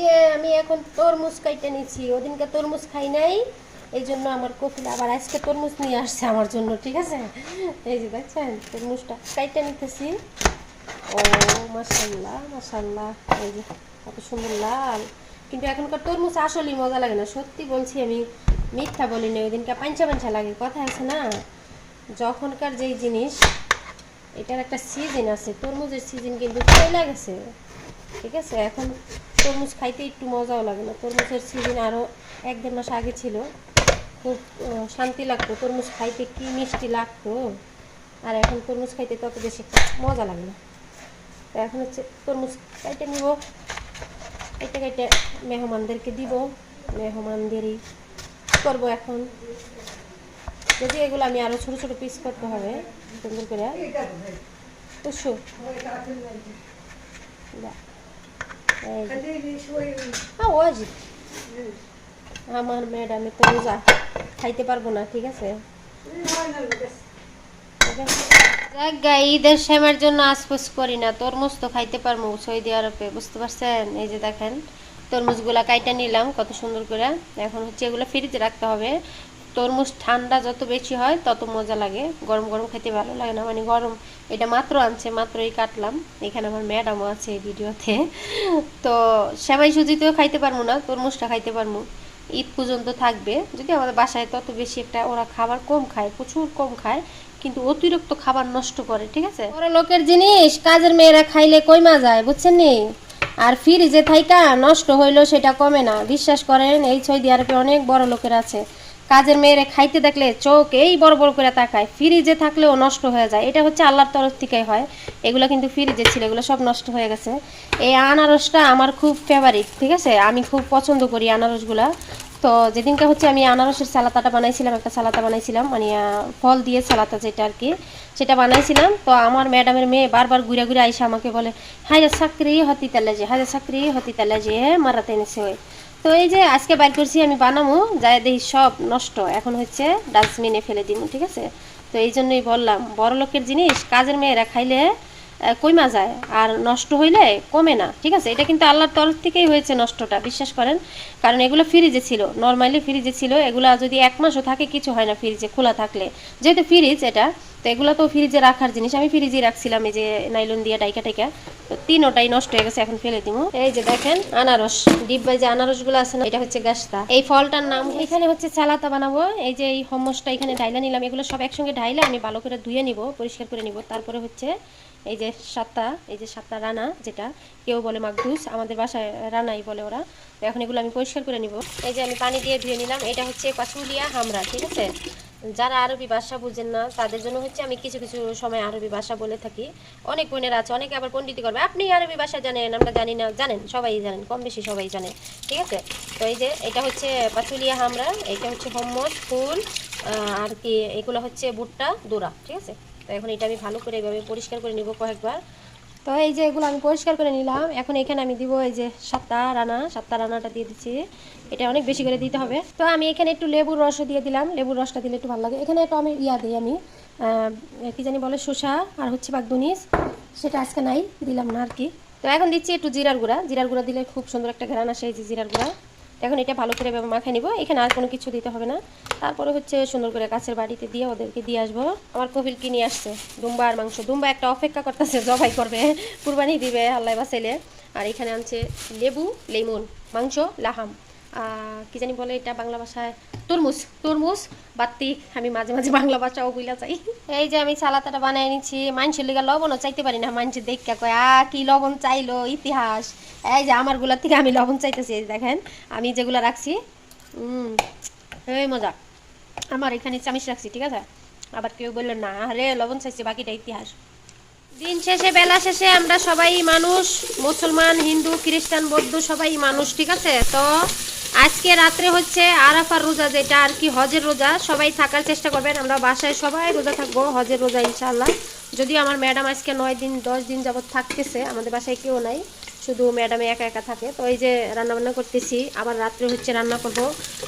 যে আমি এখন তরমুজ কাইটা নিচ্ছি ওদিনকে তরমুজ খাই নাই এই জন্য আমার কপিল আবার আজকে তরমুজ নিয়ে আসছে আমার জন্য, ঠিক আছে? এই যে দেখছেন, তরমুজটা কাইটা নিতেছি। ও মাসাল্লাহ মাসাল্লাহ এই যে কত সুন্দর লাল। কিন্তু এখনকার তরমুজ আসলেই মজা লাগে না, সত্যি বলছি আমি মিথ্যা বলিনি ওই দিনকে পাঞ্চা পাঞ্চা লাগে, কথা আছে না? যখনকার যেই জিনিস এটার একটা সিজন আছে, তরমুজের সিজন কিন্তু চলে গেছে। ঠিক আছে? এখন তরমুজ খাইতে একটু মজাও লাগে না। তরমুজের সিজন আরও এক দেড় মাস আগে ছিল। খুব শান্তি লাগতো। তরমুজ খাইতে কি মিষ্টি লাগতো? আর এখন তরমুজ খাইতে তত বেশি মজা লাগে না। তো এখন হচ্ছে তরমুজ কাইটে নিব। কাইটে কাইটে মেহমানদেরকে দিব। মেহমানদেরই করব এখন। যদি এগুলো আমি আরও ছোটো ছোটো পিস করতে হবে। সুন্দর করে। উসু। হ্যাঁ আমার ম্যাডামে তো রোজা খাইতে পারব না, ঠিক আছে? ঈদের শ্যামের জন্য আসপোস করি না, তরমুজ তো খাইতে পারব সৌদি আরবে, বুঝতে পারছেন? এই যে দেখেন, তরমুজগুলা কাইটা নিলাম কত সুন্দর করে। এখন হচ্ছে এগুলো ফ্রিজে রাখতে হবে। তরমুজ ঠান্ডা যত বেশি হয়, তত মজা লাগে। গরম গরম খেতে ভালো লাগে না। মানে গরম, এটা মাত্র আনছে, মাত্রই কাটলাম। এখানে আমার ম্যাডামও আছে এই ভিডিওতে। তো সেমাই সুজিতেও খাইতে পারব না, তরমুজটা খাইতে পারব। ঈদ পর্যন্ত থাকবে। যদি আমাদের বাসায় তত বেশি একটা, ওরা খাবার কম খায়, প্রচুর কম খায়, কিন্তু অতিরিক্ত খাবার নষ্ট করে, ঠিক আছে? বড় লোকের জিনিস, কাজের মেয়েরা খাইলে কইমা যায়, বুঝছেন নি? আর ফ্রিজে থাইকা নষ্ট হইল সেটা কমে না। বিশ্বাস করেন, এই সৌদি আরবে অনেক বড় লোকের আছে। কাজের মেয়েরা খাইতে দেখলে চোখ এই বড় বড় করে তাকায়। ফ্রিজে থাকলেও নষ্ট হয়ে যায়। এটা হচ্ছে আল্লাহর তরফ থেকেই হয়। এগুলো কিন্তু ফ্রিজে ছিল, এগুলো সব নষ্ট হয়ে গেছে। এই আনারসটা আমার খুব ফেভারিট ঠিক আছে? আমি খুব পছন্দ করি আনারসগুলা। তো যেদিনকে হচ্ছে আমি আনারসের সালাতাটা বানাইছিলাম, একটা সালাতা বানাইছিলাম মানে ফল দিয়ে সালাতা যেটা আর কি, সেটা বানাইছিলাম। তো আমার ম্যাডামের মেয়ে বারবার ঘুরে ঘুরে আইসা আমাকে বলে হাই রে চাকরি হতি তালে যে হাই রে চাকরি হতি তালে যে, মারাতে এনেছে ওই। তো এই যে আজকে বাইর করছি, আমি বানাবো যাই দেখি সব নষ্ট। এখন হচ্ছে ডাস্টবিনে ফেলে দিব ঠিক আছে? তো এই জন্যই বললাম বড় লোকের জিনিস কাজের মেয়েরা খাইলে কইমা যায়, আর নষ্ট হইলে কমে না, ঠিক আছে? এটা কিন্তু আল্লাহর তরফ থেকেই হয়েছে নষ্টটা, বিশ্বাস করেন? কারণ এগুলো ফ্রিজে ছিল, নর্মালি ফ্রিজে ছিল, এগুলো যদি এক মাসও থাকে, কিছু হয় না ফ্রিজে, খোলা থাকলে। যেহেতু ফ্রিজ এটা তো এগুলো তো ফ্রিজে রাখার জিনিস। আমি ফ্রিজে রাখছিলাম এই যে নাইলন দিয়ে ডাইকা টাইকা তো তিনোটাই নষ্ট হয়ে গেছে, এখন ফেলে দিব এই যে দেখেন, আনারস। ডিব্বায় যে আনারসগুলো আছে না, এটা হচ্ছে গাছটা। এই ফলটার নাম এখানে হচ্ছে সালাতা বানাবো। এই যে এই হমসটা এখানে ঢাইলা নিলাম, এগুলো সব একসঙ্গে ঢাইলে আমি ভালো করে ধুয়ে নিব, পরিষ্কার করে নিব। তারপরে হচ্ছে এই যে সাতটা, এই যে সাতটা রানা যেটা, কেউ বলে মাগদুস, আমাদের বাসায় রানাই বলে ওরা। তো এখন এগুলো আমি পরিষ্কার করে নিব। এই যে আমি পানি দিয়ে ধুয়ে নিলাম, এটা হচ্ছে পাচুলিয়া হামরা, ঠিক আছে? যারা আরবি ভাষা বুঝেন না, তাদের জন্য হচ্ছে আমি কিছু কিছু সময় আরবি ভাষা বলে থাকি। অনেক বোনেরা আছে, অনেকে আবার পণ্ডিতি করবে, আপনি আরবি ভাষা জানেন, আমরা জানি না, জানেন, সবাই জানেন, কম বেশি সবাই জানে, ঠিক আছে? তো এই যে, এটা হচ্ছে পাচুলিয়া হামরা, এটা হচ্ছে হম্মদ ফুল আর কি এগুলো হচ্ছে ভুট্টা, দোরা, ঠিক আছে? তো এখন এটা আমি ভালো করে এভাবে পরিষ্কার করে নিব কয়েকবার। তো এই যে এগুলো আমি পরিষ্কার করে নিলাম। এখন এখানে আমি দিব এই যে সাতটা রানা সাতটা রানাটা দিয়ে দিচ্ছি। এটা অনেক বেশি করে দিতে হবে। তো আমি এখানে একটু লেবুর রসও দিয়ে দিলাম। লেবুর রসটা দিলে একটু ভালো লাগে। এখানে একটু আমি ইয়া দিই আমি কি জানি বলে, শসা আর হচ্ছে বাগদুনিস। সেটা আজকে নাই, দিলাম না আর কি। তো এখন দিচ্ছি একটু জিরার গুঁড়া। জিরার গুঁড়া দিলে খুব সুন্দর একটা ঘ্রাণ আসে, এই যে জিরার গুঁড়া। এখন এটা ভালো করে এভাবে মাখা নিব। এখানে আর কোনো কিছু দিতে হবে না। তারপরে হচ্ছে সুন্দর করে কাছের বাড়িতে দিয়ে ওদেরকে দিয়ে আসব। আমার কপিল কিনে আসছে? দুম্বা আর মাংস। দুম্বা একটা অপেক্ষা করতেছে, জবাই করবে। কুরবানি দিবে আল্লাহ বাসাইলে আর এখানে আনছে লেবু, লেমন, মাংস, লাহাম। কি জানি বলে এটা বাংলা ভাষায়, তরমুজ তরমুজ বাত্তি আমি মাঝে মাঝে বাংলা ভাষাও বইলা চাই এই যে আমি সালাতাটা বানিয়ে নিচ্ছি, মানুষের লিগা লবণও চাইতে পারি না মানুষের দেখা কয় আ কি লবণ চাইলো ইতিহাস? এই যে আমারগুলার থেকে আমি লবণ চাইতেছি দেখেন, আমি যেগুলো রাখছি এই মজা। আমার এখানে চামিচ রাখছি, ঠিক আছে? আবার কেউ বলল, না আরে লবণ চাইছে, বাকিটা ইতিহাস। দিন শেষে, বেলা শেষে আমরা সবাই মানুষ, মুসলমান, হিন্দু, খ্রিস্টান, বৌদ্ধ, সবাই মানুষ, ঠিক আছে? তো আজকে রাত্রে হচ্ছে আরাফার রোজা যেটা আর কি, হজের রোজা, সবাই থাকার চেষ্টা করবেন। আমরা বাসায় সবাই রোজা থাকব, হজের রোজা ইনশাল্লাহ যদিও আমার ম্যাডাম আজকে নয় দিন, দশ দিন যাবত থাকতেছে, আমাদের বাসায় কেউ নাই। শুধু ম্যাডামে একা একা থাকে। তো এই যে রান্নাবান্না করতেছি, আবার রাত্রে হচ্ছে রান্না করব।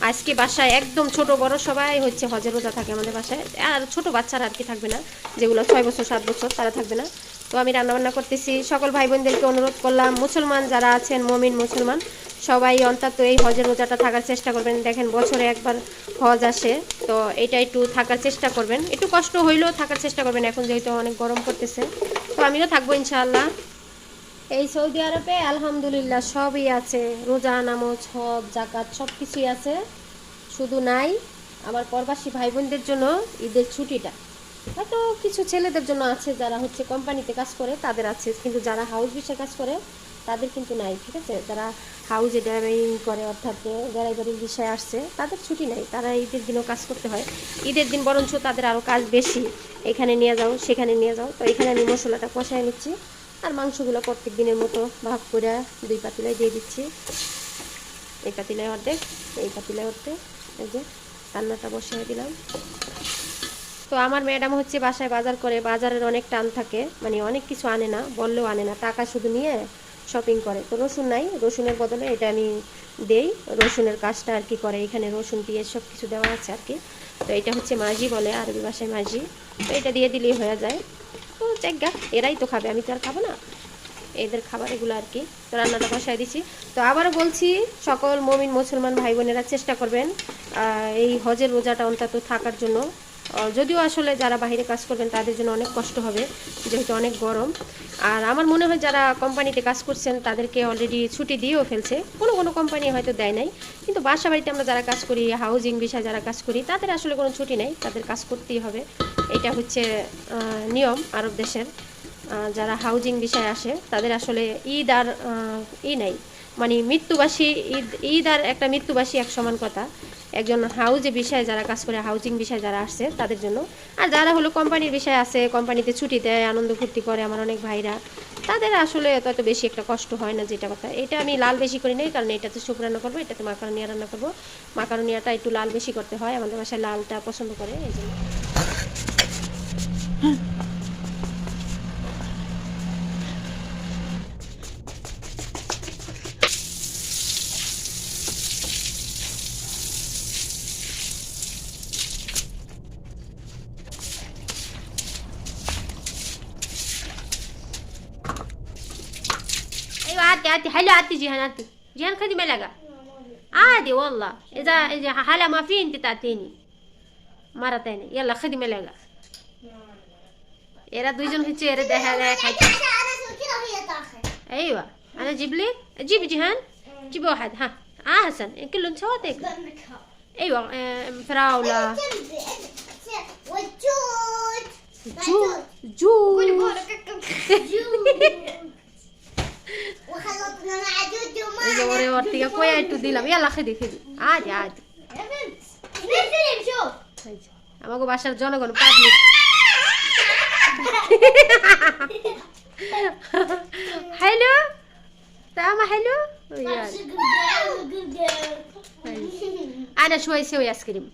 আজকে বাসায় একদম ছোট বড় সবাই হচ্ছে হজের রোজা থাকে আমাদের বাসায়। আর ছোট বাচ্চারা আর কি থাকবে না, যেগুলো ছয় বছর, সাত বছর, তারা থাকবে না। তো আমি রান্নাবান্না করতেছি। সকল ভাই বোনদেরকে অনুরোধ করলাম, মুসলমান যারা আছেন, মমিন, মুসলমান, সবাই অন্তত এই হজের রোজাটা থাকার চেষ্টা করবেন। দেখেন বছরে একবার হজ আসে, তো এটা একটু থাকার চেষ্টা করবেন। একটু কষ্ট হইলেও থাকার চেষ্টা করবেন, এখন যেহেতু অনেক গরম করতেছে তো আমিও থাকব ইনশাআল্লাহ। এই সৌদি আরবে আলহামদুলিল্লাহ সবই আছে। রোজা, নামাজ, হজ জাকাত সব কিছুই আছে। শুধু নাই আমার প্রবাসী ভাই বোনদের জন্য ঈদের ছুটিটা। হয়তো কিছু ছেলেদের জন্য আছে যারা হচ্ছে কোম্পানিতে কাজ করে, তাদের আছে। কিন্তু যারা হাউস বিষয়ে কাজ করে, তাদের কিন্তু নাই, ঠিক আছে? যারা হাউজে ড্রাইভিং করে, অর্থাৎ ড্রাইভারিং বিষয়ে আসছে, তাদের ছুটি নাই। তারা ঈদের দিনও কাজ করতে হয়। ঈদের দিন বরঞ্চ তাদের আরও কাজ বেশি। এখানে নিয়ে যাও, সেখানে নিয়ে যাও। তো এখানে আমি মশলাটা কষায় নিচ্ছি। আর মাংসগুলো প্রত্যেক দিনের মতো ভাগ করে দুই পাতিলায় দিয়ে দিচ্ছি। এই পাতিলায় অর্ধেক, এই পাতিলায় অর্ধেক। এই যে রান্নাটা বসিয়ে দিলাম। তো আমার ম্যাডাম হচ্ছে বাসায় বাজার করে, বাজারের অনেক টান থাকে মানে অনেক কিছু আনে না, বললেও আনে না, টাকা শুধু নিয়ে শপিং করে। তো রসুন নাই, রসুনের বদলে এটা আমি দেই, রসুনের কাজটা আর কি করে। এখানে রসুন, পেঁয়াজ সব কিছু দেওয়া আছে আর কি। তো এটা হচ্ছে মাঝি বলে, আরবি ভাষায় মাঝি। তো এটা দিয়ে দিলেই হয়ে যায়। তো এরাই তো খাবে, আমি তো আর খাব না। এদের খাবার এগুলো আর কি। তো রান্নাটা বসায় দিচ্ছি তো আবারও বলছি, সকল মমিন মুসলমান ভাই বোনেরা চেষ্টা করবেন এই হজের রোজাটা অন্তত থাকার জন্য। যদিও আসলে যারা বাইরে কাজ করবেন, তাদের জন্য অনেক কষ্ট হবে, যেহেতু অনেক গরম। আর আমার মনে হয় যারা কোম্পানিতে কাজ করছেন, তাদেরকে অলরেডি ছুটি দিয়েও ফেলছে। কোনো কোনো কোম্পানি হয়তো দেয় নাই, কিন্তু বাসা বাড়িতে আমরা যারা কাজ করি হাউজিং বিষয়ে যারা কাজ করি, তাদের আসলে কোনো ছুটি নেই, তাদের কাজ করতেই হবে। এটা হচ্ছে নিয়ম আরব দেশের। যারা হাউজিং বিষয়ে আসে, তাদের আসলে ঈদ আর ই নাই। মানে মৃত্যুবাসী, ঈদ ঈদ আর একটা মৃত্যুবাসী এক সমান কথা। একজন হাউজে বিষয়ে যারা কাজ করে হাউজিং বিষয়ে যারা আসছে, তাদের জন্য। আর যারা হলো কোম্পানির বিষয়ে আছে কোম্পানিতে ছুটি দেয়, আনন্দ ফুর্তি করে আমার অনেক ভাইরা, তাদের আসলে তত বেশি একটা কষ্ট হয় না যেটা কথা। এটা আমি লাল বেশি করি নাই, কারণ এটাতে স্যুপ রান্না করব, এটাতে মাকারনিয়া রান্না করব। মাকারনিয়াটা একটু লাল বেশি করতে হয়, আমাদের বাসায় লালটা পছন্দ করে, এই জন্য। عادي عادي حلو عادي جيهان عادي. جيهان خدي ملقا. عادي والله. إذا إذا حالة ما في أنت تعطيني. مرة تانية. يلا خدي ملقا. يا رد يجون في الشير ده هذا أيوة. أنا جيب لي؟ جيب جيهان؟ جيب واحد. ها. أحسن آه كله أنت سواتك أيوة آه، فراولة. وجود جود جود خدي لهم يلا خدي خدي عادي عادي يا بنت نزلي نشوف اما أقول عشان جونغون بابليك حلو طعمه حلو أنا شوي سوي ايس كريم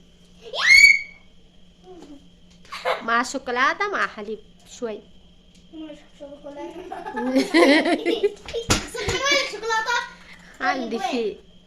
مع شوكولاته مع حليب شوي عندي فيه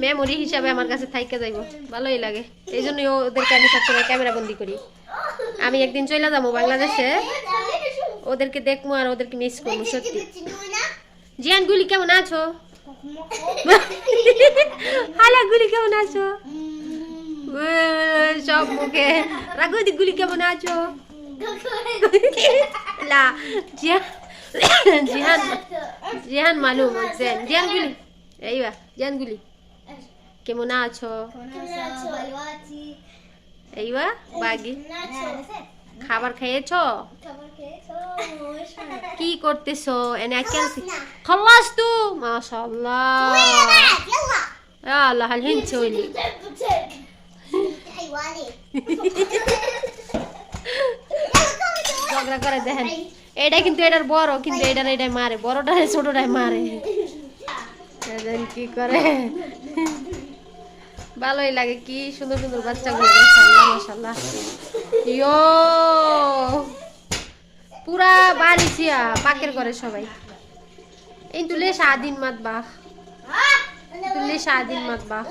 মেমোরি হিসাবে আমার কাছে থাইকে যাইব। ভালোই লাগে। এই জন্যই ওদেরকে আমি সবসময় ক্যামেরা বন্দি করি। আমি একদিন চলে যাব বাংলাদেশে। ওদেরকে দেখব আর ওদেরকে মিস করব, সত্যি। জিয়ান, গুলি কেমন আছো? হালা, গুলি কেমন আছো? সব মুখে। রাঘুদি গুলি কেমন আছো? লা জিয়ান জিহান জিহান মালুম জেন জিয়ান, গুলি। এইবা জিয়ান, গুলি। কেমন আছো এইবা বাগি খাবার খেয়েছো কি করতেছো এনে কেন খলাস তু মাশাআল্লাহ আল্লাহ হালহিন চলি ঝগড়া করে দেখেন এটা কিন্তু এটার বড় কিন্তু এটার এটাই মারে বড়টা ছোটটাই মারে কি করে ভালোই লাগে কি সুন্দর সুন্দর বাচ্চাগুলো মাসাল্লাহ মাসাল্লাহ ইয়ো পুরা বাড়ি ছিয়া পাকের করে সবাই। এই তুলে স্বাধীন মাত বাহ। তুলে স্বাধীন মাত বাহ।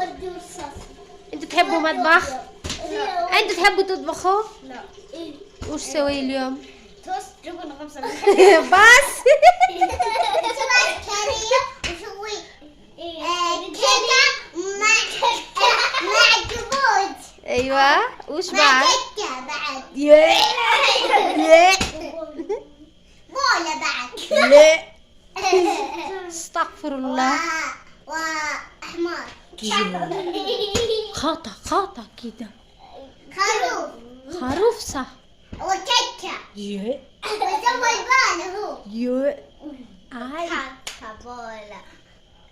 কিন্তু থেব্বু মাত বাহ। এই তো থেব্বু তো বখ। উঠছে ওই লিয়ম। বাস। كيكة مع كبوت أيوه. وش بعد؟ بعد يا. يا. بولة بعد. لا استغفر الله. وأحمر خاطة خاطة كده. خروف. خروف صح. وكيكة يا. وسوي البالة هو. يا. عاي كاكا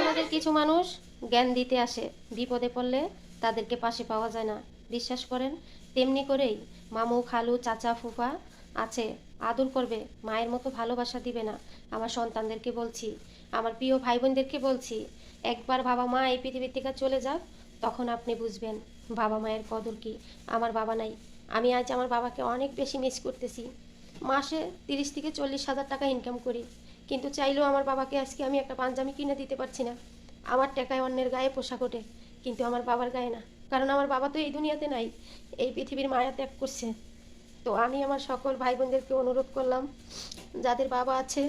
আমাদের কিছু মানুষ জ্ঞান দিতে আসে, বিপদে পড়লে তাদেরকে পাশে পাওয়া যায় না। বিশ্বাস করেন, তেমনি করেই মামু, খালু, চাচা, ফুফা আছে, আদর করবে, মায়ের মতো ভালোবাসা দিবে না। আমার সন্তানদেরকে বলছি, আমার প্রিয় ভাই বোনদেরকে বলছি, একবার বাবা মা এই পৃথিবীর থেকে চলে যাক, তখন আপনি বুঝবেন বাবা মায়ের কদর কি। আমার বাবা নাই। আমি আজ আমার বাবাকে অনেক বেশি মিস করতেছি। মাসে তিরিশ থেকে চল্লিশ হাজার টাকা ইনকাম করি। কিন্তু চাইলেও আমার বাবাকে আজকে আমি একটা পাঞ্জাবি কিনে দিতে পারছি না। আমার টাকায় অন্যের গায়ে পোশাক ওঠে, কিন্তু আমার বাবার গায়ে না। কারণ আমার বাবা তো এই দুনিয়াতে নাই, এই পৃথিবীর মায়া ত্যাগ করছে। তো আমি আমার সকল ভাই বোনদেরকে অনুরোধ করলাম, যাদের বাবা আছে,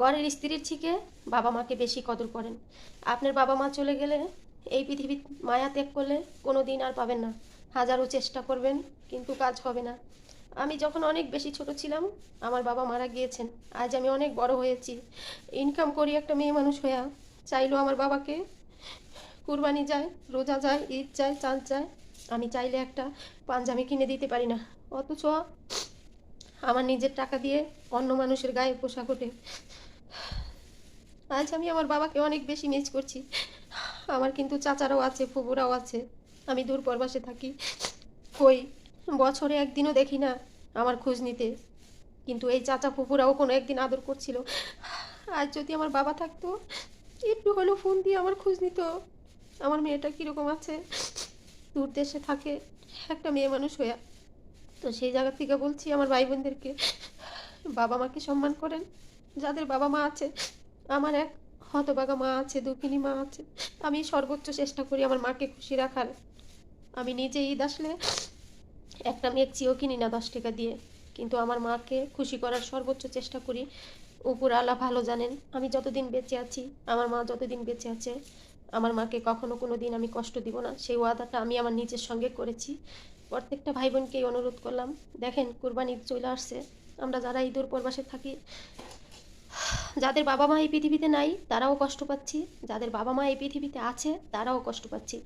ঘরের স্ত্রীর থেকে বাবা মাকে বেশি কদর করেন। আপনার বাবা মা চলে গেলে এই পৃথিবীর মায়া ত্যাগ করলে কোনো দিন আর পাবেন না। হাজারো চেষ্টা করবেন, কিন্তু কাজ হবে না। আমি যখন অনেক বেশি ছোট ছিলাম, আমার বাবা মারা গিয়েছেন। আজ আমি অনেক বড় হয়েছি। ইনকাম করি একটা মেয়ে মানুষ হইয়া, চাইলেও আমার বাবাকে কুরবানি যায়, রোজা যায়, ঈদ যায়, চাঁদ যায়। আমি চাইলে একটা পাঞ্জাবি কিনে দিতে পারি না। অথচ আমার নিজের টাকা দিয়ে অন্য মানুষের গায়ে পোশাক ওঠে। আজ আমি আমার বাবাকে অনেক বেশি মিস করছি। আমার কিন্তু চাচারাও আছে ফুবুরাও আছে। আমি দূর পরবাসে থাকি। কই বছরে একদিনও দেখি না আমার খোঁজ নিতে। কিন্তু এই চাচা ফুপুরাও কোনো একদিন আদর করছিল। আজ যদি আমার বাবা থাকতো, একটু হলেও ফোন দিয়ে আমার খোঁজ নিত। আমার মেয়েটা কীরকম আছে? দূর দেশে থাকে একটা মেয়ে মানুষ হয়ে তো সেই জায়গা থেকে বলছি আমার ভাই বোনদেরকে বাবা মাকে সম্মান করেন। যাদের বাবা মা আছে, আমার এক হতবাগা মা আছে, দুঃখিনী মা আছে। আমি সর্বোচ্চ চেষ্টা করি আমার মাকে খুশি রাখার। আমি নিজে ঈদ আসলে একটা মেঘচিও কিনি না দশ টাকা দিয়ে। কিন্তু আমার মাকে খুশি করার সর্বোচ্চ চেষ্টা করি। উপর আল্লাহ ভালো জানেন, আমি যতদিন বেঁচে আছি, আমার মা যতদিন বেঁচে আছে, আমার মাকে কখনো কোনো দিন আমি কষ্ট দিব না। সেই ওয়াদাটা আমি আমার নিজের সঙ্গে করেছি। প্রত্যেকটা ভাই বোনকেই অনুরোধ করলাম, দেখেন কুরবানি ঈদ চলে আসছে, আমরা যারা ঈদুর পরবাসে থাকি, যাদের বাবা মা এই পৃথিবীতে নাই, তারাও কষ্ট পাচ্ছি। যাদের বাবা মা এই পৃথিবীতে আছে, তারাও কষ্ট পাচ্ছি।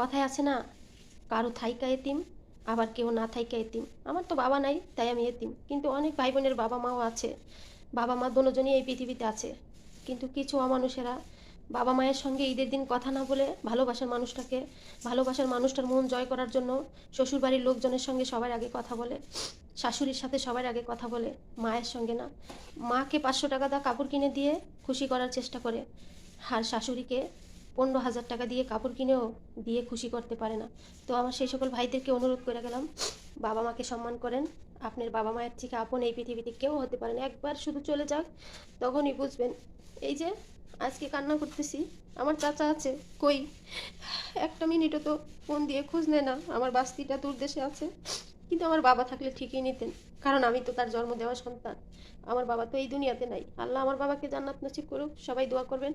কথায় আছে না, কারও থাইকা এতিম আবার কেউ না থাইকা এতিম। আমার তো বাবা নাই, তাই আমি এতিম। কিন্তু অনেক ভাই বোনের বাবা মাও আছে। বাবা মা দুজনই এই পৃথিবীতে আছে। কিন্তু কিছু অমানুষেরা বাবা মায়ের সঙ্গে ঈদের দিন কথা না বলে ভালোবাসার মানুষটাকে, ভালোবাসার মানুষটার মন জয় করার জন্য শ্বশুরবাড়ির লোকজনের সঙ্গে সবার আগে কথা বলে, শাশুড়ির সাথে সবার আগে কথা বলে, মায়ের সঙ্গে না। মাকে পাঁচশো টাকা দা কাপড় কিনে দিয়ে খুশি করার চেষ্টা করে। আর শাশুড়িকে পনেরো হাজার টাকা দিয়ে কাপড় কিনেও দিয়ে খুশি করতে পারে না। তো আমার সেই সকল ভাইদেরকে অনুরোধ করে গেলাম, বাবা মাকে সম্মান করেন। আপনার বাবা মায়ের থেকে আপন এই পৃথিবীতে কেউ হতে পারেন একবার শুধু চলে যাক, তখনই বুঝবেন। এই যে আজকে কান্না করতেছি, আমার চাচা আছে, কই? একটা মিনিটও তো ফোন দিয়ে খোঁজ নেয় না। আমার বাস্তিটা দূর দেশে আছে, কিন্তু আমার বাবা থাকলে ঠিকই নিতেন, কারণ আমি তো তার জন্ম দেওয়া সন্তান। আমার বাবা তো এই দুনিয়াতে নাই। আল্লাহ আমার বাবাকে জান্নাত নসিব করুক, সবাই দোয়া করবেন।